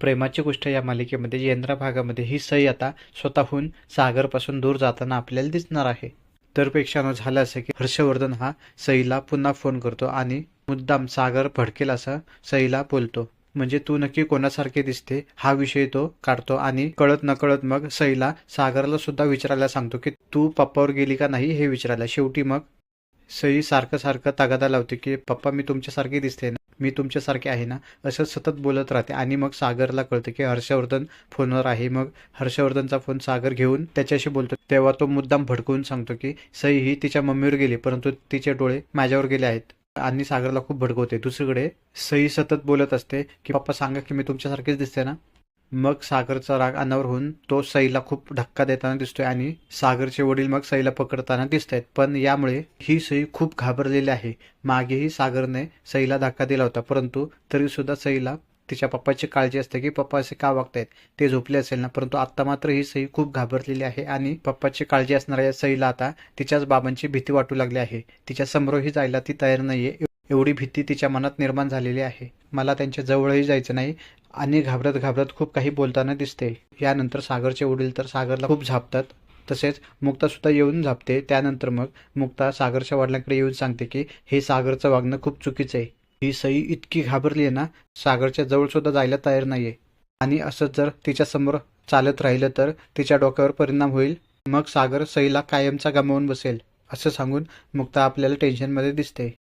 प्रेमाची गोष्ट या मालिकेमध्ये यंत्रा भागामध्ये ही सई आता स्वतःहून सागरपासून दूर जाताना आपल्याला दिसणार आहे. तर पेक्षानं झालं असं की हर्षवर्धन हा सईला पुन्हा फोन करतो आणि मुद्दाम सागर भडकेल असं सईला बोलतो. म्हणजे तू नक्की कोणासारखे दिसते हा विषय तो काढतो आणि कळत नकळत मग सईला सागरला सुद्धा विचारायला सांगतो की तू पप्पावर गेली का नाही हे विचारायला. शेवटी मग सई सारखं सारखं तगादा लावते की पप्पा मी तुमच्यासारखी दिसते ना? मी तुमच्यासारखे आहे ना? असं सतत बोलत राहते. आणि मग सागरला कळतं की हर्षवर्धन फोनवर आहे. मग हर्षवर्धनचा फोन सागर घेऊन त्याच्याशी बोलतो. तेव्हा तो मुद्दाम भडकवून सांगतो की सई ही तिच्या मम्मीवर गेली परंतु तिचे डोळे माझ्यावर गेले आहेत. आणि सागरला खूप भडकवते. दुसरीकडे सई सतत बोलत असते की पप्पा सांगा की मी तुमच्यासारखेच दिसते ना? मग सागरचा राग अनावर होऊन तो सईला खूप धक्का देताना दिसतोय आणि सागरचे वडील मग सईला पकडताना दिसत आहेत पण यामुळे ही सई खूप घाबरलेली आहे. मागेही सागरने सईला धक्का दिला होता. परंतु तरी सुद्धा सईला तिच्या पप्पाची काळजी असते की पप्पा असे का वागतायत? ते झोपले असेल ना? परंतु आता मात्र ही सई खूप घाबरलेली आहे आणि पप्पाची काळजी असणाऱ्या या सईला आता तिच्याच बाबांची भीती वाटू लागली आहे. तिच्या समोरही जायला ती तयार नाहीये. एवढी भीती तिच्या मनात निर्माण झालेली आहे. मला त्यांच्या जवळही जायचं नाही आणि घाबरत घाबरत खूप काही बोलताना दिसते. यानंतर सागरचे वडील तर सागरला खूप झापतात. तसेच मुक्ता सुद्धा येऊन झापते. त्यानंतर मग मुक्ता सागरच्या वडिलांकडे येऊन सांगते की हे सागरचं वागणं खूप चुकीचं आहे. ही सई इतकी घाबरली आहे ना सागरच्या जवळ सुद्धा जायला तयार नाहीये. आणि असंच जर तिच्या समोर चालत राहिलं तर तिच्या डोक्यावर परिणाम होईल. मग सागर सईला कायमचा गमावून बसेल. असं सांगून मुक्ता आपल्याला टेन्शनमध्ये दिसते.